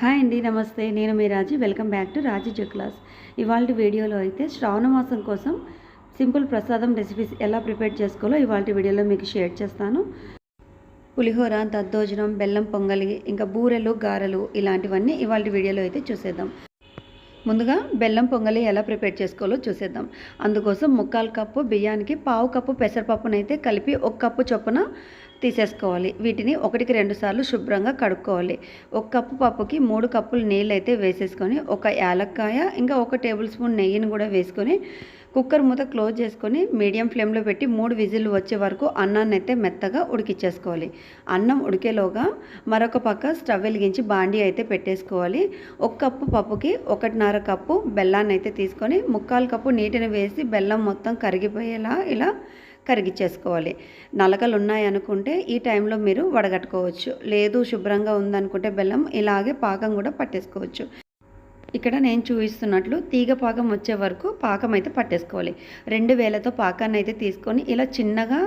Hi అండి నమస్తే. నేను మీ Raju. Welcome back to Raju జక్లాస్ ఇవాళ వీడియోలో అయితే శ్రావణ మాసం కోసం సింపుల్ ప్రసాదం రెసిపీస్ ఎలా ప్రిపేర్ చేసుకోవాలో ఇవాళ వీడియోలో మీకు షేర్ చేస్తాను. పులిహోర దద్దోజనం బెల్లం పొంగలి ఇంకా బూరెలు గారెలు ఇలాంటివన్నీ ఇవాళ వీడియోలో అయితే చూసేద్దాం. ముందుగా బెల్లం పొంగలి ఎలా ప్రిపేర్ చేసుకోవాలో చూసేద్దాం. అందుకోసం ముక్కాలు కప్పు బియ్యానికి పావు కప్పు పెసరపప్పునైతే కలిపి ఒక కప్పు చొప్పున తీసేసుకోవాలి. వీటిని ఒకటికి రెండు సార్లు శుభ్రంగా కడుక్కోవాలి. ఒక కప్పు పప్పుకి మూడు కప్పులు నీళ్ళు అయితే వేసేసుకొని ఒక యాలక్కాయ ఇంకా ఒక టేబుల్ స్పూన్ నెయ్యిని కూడా వేసుకొని కుక్కర్ మూత క్లోజ్ చేసుకొని మీడియం ఫ్లేమ్లో పెట్టి మూడు విజిల్లు వచ్చే వరకు అన్నాన్ని అయితే మెత్తగా ఉడికిచ్చేసుకోవాలి. అన్నం ఉడికేలోగా మరొక పక్క స్టవ్ వెలిగించి బాండీ అయితే పెట్టేసుకోవాలి. ఒక కప్పు పప్పుకి ఒకటిన్నర కప్పు బెల్లాన్ని అయితే తీసుకొని ముక్కాలు కప్పు నీటిని వేసి బెల్లం మొత్తం కరిగిపోయేలా ఇలా కరిగిచ్చేసుకోవాలి నలకలు ఉన్నాయనుకుంటే ఈ టైంలో మీరు వడగట్టుకోవచ్చు. లేదు శుభ్రంగా ఉందనుకుంటే బెల్లం ఇలాగే పాకం కూడా పట్టేసుకోవచ్చు. ఇక్కడ నేను చూపిస్తున్నట్లు తీగ పాకం వచ్చే వరకు పాకం అయితే పట్టేసుకోవాలి. రెండు వేలతో పాకాన్ని అయితే తీసుకొని ఇలా చిన్నగా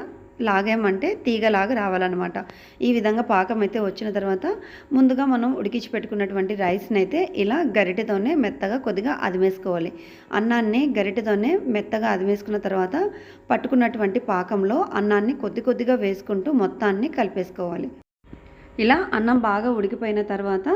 లాగామంటే తీగలాగా రావాలన్నమాట. ఈ విధంగా పాకం అయితే వచ్చిన తర్వాత ముందుగా మనం ఉడికించి పెట్టుకున్నటువంటి రైస్ని అయితే ఇలా గరిటెతోనే మెత్తగా కొద్దిగా అదిమేసుకోవాలి. అన్నాన్ని గరిటెతోనే మెత్తగా అదిమేసుకున్న తర్వాత పట్టుకున్నటువంటి పాకంలో అన్నాన్ని కొద్ది కొద్దిగా వేసుకుంటూ మొత్తాన్ని కలిపేసుకోవాలి. ఇలా అన్నం బాగా ఉడికిపోయిన తర్వాత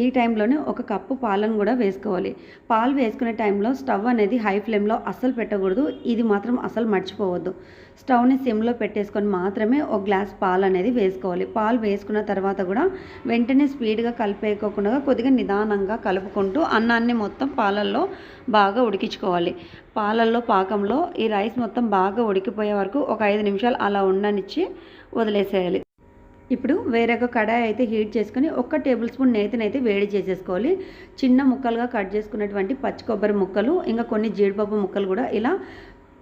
ఈ టైంలోనే ఒక కప్పు పాలను కూడా వేసుకోవాలి. పాలు వేసుకునే టైంలో స్టవ్ అనేది హై ఫ్లేమ్లో అస్సలు పెట్టకూడదు. ఇది మాత్రం అస్సలు మర్చిపోవద్దు. స్టవ్ని సిమ్లో పెట్టేసుకొని మాత్రమే ఒక గ్లాస్ పాలు అనేది వేసుకోవాలి. పాలు వేసుకున్న తర్వాత కూడా వెంటనే స్పీడ్గా కలిపేయకోకుండా కొద్దిగా నిదానంగా కలుపుకుంటూ అన్నాన్ని మొత్తం పాలల్లో బాగా ఉడికించుకోవాలి. పాలల్లో పాకంలో ఈ రైస్ మొత్తం బాగా ఉడికిపోయే వరకు ఒక ఐదు నిమిషాలు అలా ఉండనిచ్చి వదిలేసేయాలి. ఇప్పుడు వేరొక కడాయి అయితే హీట్ చేసుకుని ఒక్క టేబుల్ స్పూన్ నేతిని అయితే వేడి చేసేసుకోవాలి. చిన్న ముక్కలుగా కట్ చేసుకున్నటువంటి పచ్చి కొబ్బరి ముక్కలు ఇంకా కొన్ని జీడిపప్పు ముక్కలు కూడా ఇలా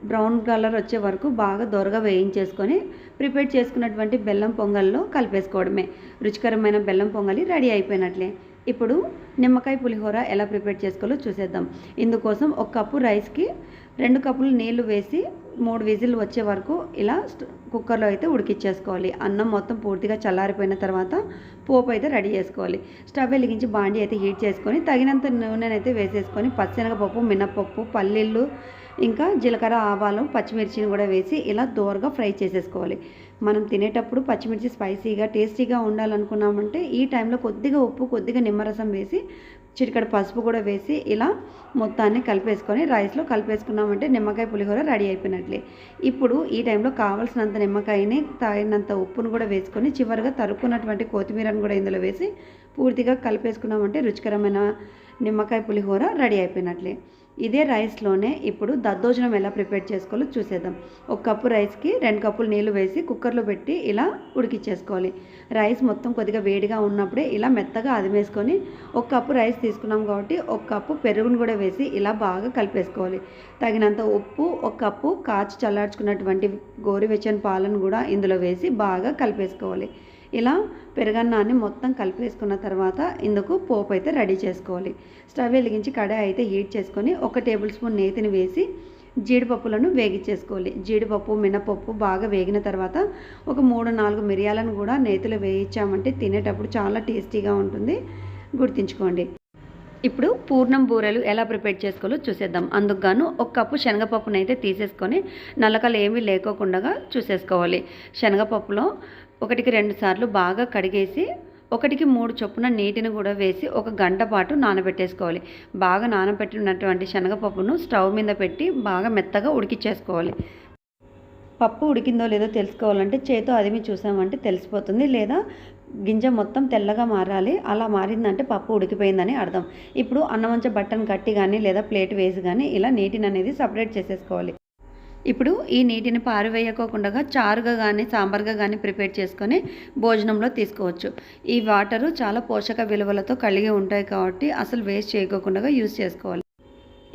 బ్రౌన్ కలర్ వచ్చే వరకు బాగా దొరగా వేయించేసుకొని ప్రిపేర్ చేసుకున్నటువంటి బెల్లం పొంగల్లో కలిపేసుకోవడమే. రుచికరమైన బెల్లం పొంగలి రెడీ అయిపోయినట్లే. ఇప్పుడు నిమ్మకాయ పులిహోర ఎలా ప్రిపేర్ చేసుకోవాలో చూసేద్దాం. ఇందుకోసం ఒక కప్పు రైస్కి రెండు కప్పులు నీళ్ళు వేసి మూడు విజిల్ వచ్చే వరకు ఇలా కుక్కర్లో అయితే ఉడికిచ్చేసుకోవాలి. అన్నం మొత్తం పూర్తిగా చల్లారిపోయిన తర్వాత పోపు అయితే రెడీ చేసుకోవాలి. స్టవ్ వెలిగించి బాండి అయితే హీట్ చేసుకొని తగినంత నూనెనైతే వేసేసుకొని పచ్చెనగపప్పు మినపప్పు పల్లీలు ఇంకా జీలకర్ర ఆవాలు పచ్చిమిర్చిని కూడా వేసి ఇలా దోరగా ఫ్రై చేసేసుకోవాలి. మనం తినేటప్పుడు పచ్చిమిర్చి స్పైసీగా టేస్టీగా ఉండాలనుకున్నామంటే ఈ టైంలో కొద్దిగా ఉప్పు కొద్దిగా నిమ్మరసం వేసి చిటికడ పసుపు కూడా వేసి ఇలా మొత్తాన్ని కలిపేసుకొని రైస్లో కలిపేసుకున్నామంటే నిమ్మకాయ పులిహోర రెడీ అయిపోయినట్లే. ఇప్పుడు ఈ టైంలో కావాల్సినంత నిమ్మకాయని తాగినంత ఉప్పును కూడా వేసుకొని చివరిగా తరుక్కున్నటువంటి కొత్తిమీరను కూడా ఇందులో వేసి పూర్తిగా కలిపేసుకున్నామంటే రుచికరమైన నిమ్మకాయ పులిహోర రెడీ అయిపోయినట్లే. ఇదే రైస్లోనే ఇప్పుడు దద్దోజనం ఎలా ప్రిపేర్ చేసుకోవాలో చూసేద్దాం. ఒక కప్పు రైస్కి రెండు కప్పులు నీళ్ళు వేసి కుక్కర్లో పెట్టి ఇలా ఉడికిచ్చేసుకోవాలి. రైస్ మొత్తం కొద్దిగా వేడిగా ఉన్నప్పుడే ఇలా మెత్తగా అదిమేసుకొని ఒక కప్పు రైస్ తీసుకున్నాం కాబట్టి ఒక కప్పు పెరుగును కూడా వేసి ఇలా బాగా కలిపేసుకోవాలి. తగినంత ఉప్పు ఒక కప్పు కాచి చల్లార్చుకున్నటువంటి గోరువెచ్చని పాలను కూడా ఇందులో వేసి బాగా కలిపేసుకోవాలి. ఇలా పెరుగన్నాన్ని మొత్తం కలిపేసుకున్న తర్వాత ఇందుకు పోపు అయితే రెడీ చేసుకోవాలి. స్టవ్ వెలిగించి కడాయి అయితే హీట్ చేసుకొని ఒక టేబుల్ స్పూన్ నేతిని వేసి జీడిపప్పులను వేగించేసుకోవాలి జీడిపప్పు మినపప్పు బాగా వేగిన తర్వాత ఒక మూడు నాలుగు మిరియాలను కూడా నేతిలో వేయించామంటే తినేటప్పుడు చాలా టేస్టీగా ఉంటుంది. గుర్తుంచుకోండి. ఇప్పుడు పూర్ణం బూరెలు ఎలా ప్రిపేర్ చేసుకోవాలో చూసేద్దాం. అందుకు గాను ఒక కప్పు శనగపప్పునైతే తీసేసుకొని నల్లకలు ఏమీ లేకోకుండా చూసేసుకోవాలి. శనగపప్పులో ఒకటికి రెండు సార్లు బాగా కడిగేసి ఒకటికి మూడు చొప్పున నీటిని కూడా వేసి ఒక గంట పాటు నానబెట్టేసుకోవాలి. బాగా నానబెట్టినటువంటి శనగపప్పును స్టవ్ మీద పెట్టి బాగా మెత్తగా ఉడికిచ్చేసుకోవాలి. పప్పు ఉడికిందో లేదో తెలుసుకోవాలంటే చేతో అదిమి చూసామంటే తెలిసిపోతుంది. లేదా గింజ మొత్తం తెల్లగా మారాలి. అలా మారిందంటే పప్పు ఉడికిపోయిందని అర్థం. ఇప్పుడు అన్నమంచ బట్టను కట్టి కానీ లేదా ప్లేట్ వేసి కానీ ఇలా నీటిని అనేది సపరేట్ చేసేసుకోవాలి. ఇప్పుడు ఈ నీటిని పారవేయకోకుండా చారుగా కానీ సాంబార్గా కానీ ప్రిపేర్ చేసుకొని భోజనంలో తీసుకోవచ్చు. ఈ వాటరు చాలా పోషక విలువలతో కలిగి ఉంటాయి కాబట్టి అసలు వేస్ట్ చేయకోకుండా యూస్ చేసుకోవాలి.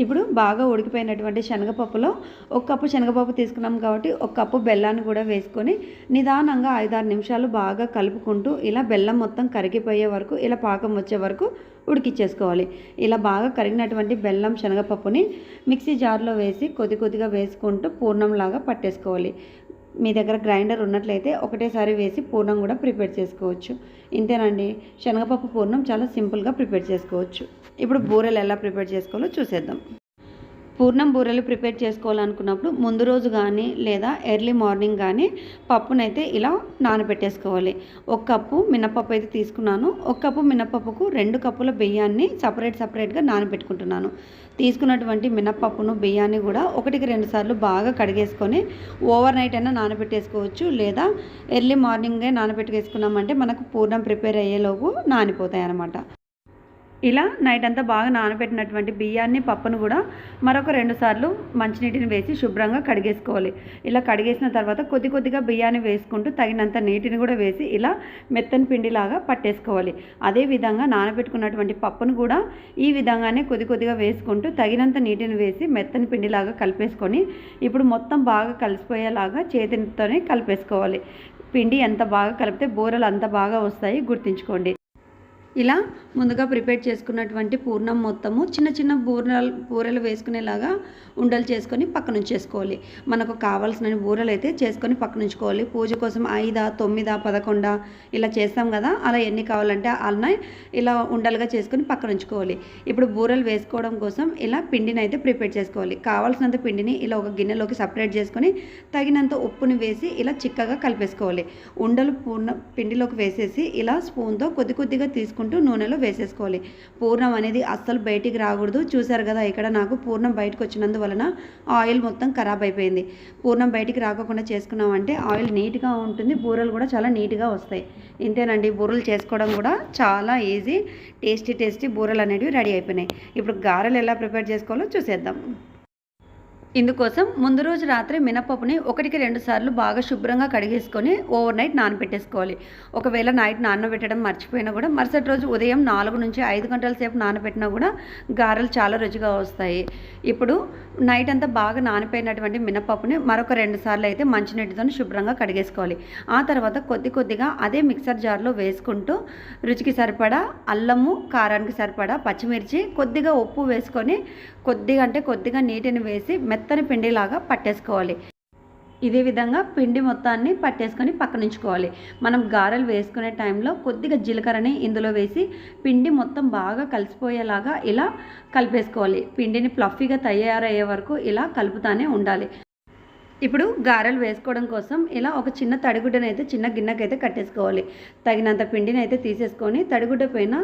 ఇప్పుడు బాగా ఉడికిపోయినటువంటి శనగపప్పులో ఒక కప్పు శనగపప్పు తీసుకున్నాం కాబట్టి ఒక కప్పు బెల్లాన్ని కూడా వేసుకొని నిదానంగా ఐదారు నిమిషాలు బాగా కలుపుకుంటూ ఇలా బెల్లం మొత్తం కరిగిపోయే వరకు ఇలా పాకం వచ్చే వరకు ఉడికిచ్చేసుకోవాలి. ఇలా బాగా కరిగినటువంటి బెల్లం శనగపప్పుని మిక్సీ జార్లో వేసి కొద్ది కొద్దిగా వేసుకుంటూ పూర్ణంలాగా పట్టేసుకోవాలి. మీ దగ్గర గ్రైండర్ ఉన్నట్లయితే ఒకటేసారి వేసి పూర్ణం కూడా ప్రిపేర్ చేసుకోవచ్చు. ఇంతేనండి. శనగపప్పు పూర్ణం చాలా సింపుల్గా ప్రిపేర్ చేసుకోవచ్చు. ఇప్పుడు బూరెలు ఎలా ప్రిపేర్ చేసుకోవాలో చూసేద్దాం. పూర్ణం బూరెలు ప్రిపేర్ చేసుకోవాలనుకున్నప్పుడు ముందు రోజు కానీ లేదా ఎర్లీ మార్నింగ్ కానీ పప్పునైతే ఇలా నానబెట్టేసుకోవాలి. ఒక కప్పు మినపప్పు అయితే తీసుకున్నాను. ఒక కప్పు మినపప్పుకు రెండు కప్పుల బియ్యాన్ని సపరేట్ సపరేట్గా నానబెట్టుకుంటున్నాను. తీసుకున్నటువంటి మినపప్పును బియ్యాన్ని కూడా ఒకటికి రెండు సార్లు బాగా కడిగేసుకొని ఓవర్ నైట్ అయినా నానబెట్టేసుకోవచ్చు లేదా ఎర్లీ మార్నింగే నానబెట్టుకేసుకున్నామంటే మనకు పూర్ణం ప్రిపేర్ అయ్యేలోపు నానిపోతాయి అన్నమాట ఇలా నైట్ అంతా బాగా నానబెట్టినటువంటి బియ్యాన్ని పప్పును కూడా మరొక రెండు సార్లు మంచినీటిని వేసి శుభ్రంగా కడిగేసుకోవాలి. ఇలా కడిగేసిన తర్వాత కొద్ది కొద్దిగా బియ్యాన్ని వేసుకుంటూ తగినంత నీటిని కూడా వేసి ఇలా మెత్తని పిండిలాగా పట్టేసుకోవాలి. అదేవిధంగా నానబెట్టుకున్నటువంటి పప్పును కూడా ఈ విధంగానే కొద్ది కొద్దిగా వేసుకుంటూ తగినంత నీటిని వేసి మెత్తని పిండిలాగా కలిపేసుకొని ఇప్పుడు మొత్తం బాగా కలిసిపోయేలాగా చేతితోనే కలిపేసుకోవాలి. పిండి ఎంత బాగా కలిపితే బూరలు అంత బాగా వస్తాయి గుర్తుంచుకోండి. ఇలా ముందుగా ప్రిపేర్ చేసుకున్నటువంటి పూర్ణం మొత్తము చిన్న చిన్న బూరలు బూరెలు వేసుకునేలాగా ఉండలు చేసుకొని పక్కన ఉంచేసుకోవాలి మనకు కావాల్సిన బూరెలు అయితే చేసుకొని పక్కన ఉంచుకోవాలి పూజ కోసం ఐదా తొమ్మిదా పదకొండా ఇలా చేస్తాం కదా అలా ఎన్ని కావాలంటే అలానే ఇలా ఉండలుగా చేసుకొని పక్కన ఉంచుకోవాలి ఇప్పుడు బూరెలు వేసుకోవడం కోసం ఇలా పిండిని అయితే ప్రిపేర్ చేసుకోవాలి. కావాల్సినంత పిండిని ఇలా ఒక గిన్నెలోకి సపరేట్ చేసుకొని తగినంత ఉప్పుని వేసి ఇలా చిక్కగా కలిపేసుకోవాలి. ఉండలు పూర్ణ పిండిలోకి వేసేసి ఇలా స్పూన్తో కొద్ది కొద్దిగా తీసుకుంటే నూనెలో వేసేసుకోవాలి. పూర్ణం అనేది అస్సలు బయటికి రాకూడదు. చూసారు కదా ఇక్కడ నాకు పూర్ణం బయటకు వచ్చినందువలన ఆయిల్ మొత్తం ఖరాబ్ అయిపోయింది. పూర్ణం బయటికి రాకుండా చేసుకున్నామంటే ఆయిల్ నీట్గా ఉంటుంది బూరలు కూడా చాలా నీట్గా వస్తాయి. ఇంతేనండి బూరలు చేసుకోవడం కూడా చాలా ఈజీ టేస్టీ టేస్టీ బూరలు అనేవి రెడీ అయిపోయినాయి. ఇప్పుడు గారెలు ఎలా ప్రిపేర్ చేసుకోవాలో చూసేద్దాం. ఇందుకోసం ముందు రోజు రాత్రి మినపప్పుని ఒకటికి రెండు సార్లు బాగా శుభ్రంగా కడిగేసుకొని ఓవర్ నైట్ నానబెట్టేసుకోవాలి. ఒకవేళ నైట్ నానబెట్టడం మర్చిపోయినా కూడా మరుసటి రోజు ఉదయం నాలుగు నుంచి ఐదు గంటల సేపు నానబెట్టినా కూడా గారెలు చాలా రుచిగా వస్తాయి. ఇప్పుడు నైట్ అంతా బాగా నానిపోయినటువంటి మినపప్పుని మరొక రెండు సార్లు అయితే మంచినీటితో శుభ్రంగా కడిగేసుకోవాలి. ఆ తర్వాత కొద్ది కొద్దిగా అదే మిక్సర్ జార్లో వేసుకుంటూ రుచికి సరిపడా అల్లము కారానికి సరిపడా పచ్చిమిర్చి కొద్దిగా ఉప్పు వేసుకొని కొద్దిగా అంటే కొద్దిగా నీటిని వేసి మెత్తని పిండిలాగా పట్టేసుకోవాలి. ఇదే విధంగా పిండి మొత్తాన్ని పట్టేసుకొని పక్కన ఉంచుకోవాలి మనం గారెలు వేసుకునే టైంలో కొద్దిగా జీలకర్రని ఇందులో వేసి పిండి మొత్తం బాగా కలిసిపోయేలాగా ఇలా కలిపేసుకోవాలి. పిండిని ఫ్లఫీగా తయారయ్యే వరకు ఇలా కలుపుతానే ఉండాలి. ఇప్పుడు గారెలు వేసుకోవడం కోసం ఇలా ఒక చిన్న తడిగుడ్డనైతే అయితే చిన్న అయితే కట్టేసుకోవాలి. తగినంత పిండిని అయితే తీసేసుకొని తడిగుడ్డ పైన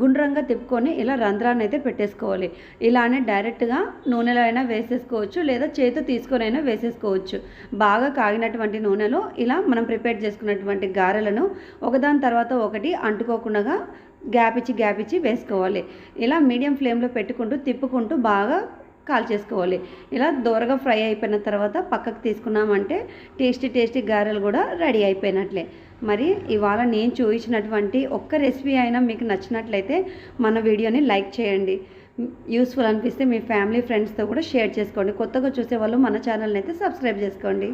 గుండ్రంగా తిప్పుకొని ఇలా రంధ్రాన్ని అయితే పెట్టేసుకోవాలి. ఇలానే డైరెక్ట్గా నూనెలో అయినా వేసేసుకోవచ్చు లేదా చేతి తీసుకొని అయినా వేసేసుకోవచ్చు. బాగా కాగినటువంటి నూనెలో ఇలా మనం ప్రిపేర్ చేసుకున్నటువంటి గారెలను ఒకదాని తర్వాత ఒకటి అంటుకోకుండా గ్యాప్ ఇచ్చి గ్యాప్ ఇచ్చి వేసుకోవాలి. ఇలా మీడియం ఫ్లేమ్లో పెట్టుకుంటూ తిప్పుకుంటూ బాగా కాల్ చేసుకోవాలి. ఇలా దూరగా ఫ్రై అయిపోయిన తర్వాత పక్కకు తీసుకున్నామంటే టేస్టీ టేస్టీ గారెలు కూడా రెడీ అయిపోయినట్లే. మరి ఇవాళ నేను చూపించినటువంటి ఒక్క రెసిపీ అయినా మీకు నచ్చినట్లయితే మన వీడియోని లైక్ చేయండి. యూస్ఫుల్ అనిపిస్తే మీ ఫ్యామిలీ ఫ్రెండ్స్తో కూడా షేర్ చేసుకోండి. కొత్తగా చూసే వాళ్ళు మన ఛానల్ని అయితే సబ్స్క్రైబ్ చేసుకోండి.